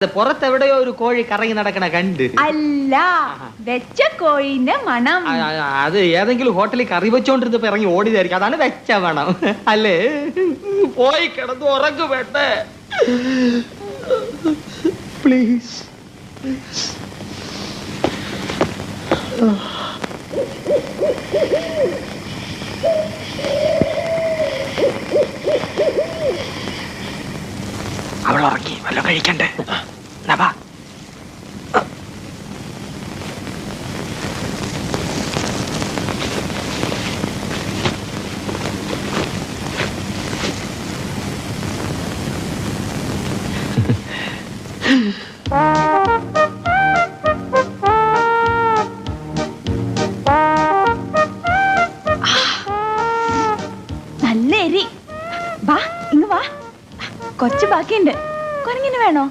പുറത്തെവിടെയോ ഒരു കോഴി കറങ്ങി നടക്കണ കണ്ട്. അല്ല വെച്ച കോഴിന്റെ മണം. അത് ഏതെങ്കിലും ഹോട്ടലിൽ കറി വെച്ചോണ്ടിരുന്നപ്പോ ഇറങ്ങി ഓടിയതായിരിക്കും. അതാണ് വെച്ച മണം. അല്ലേ? പോയി കിടന്ന് ഉറങ്ങു വേണ്ടേ പ്ലീസ് അവൾ ഉറങ്ങി വല്ല കഴിക്കണ്ടേ നവാ നല്ല എരി വാ ഇങ്ങ് വാ. കൊച്ചു ബാക്കിയുണ്ട്. കുരങ്ങിന് വേണോ?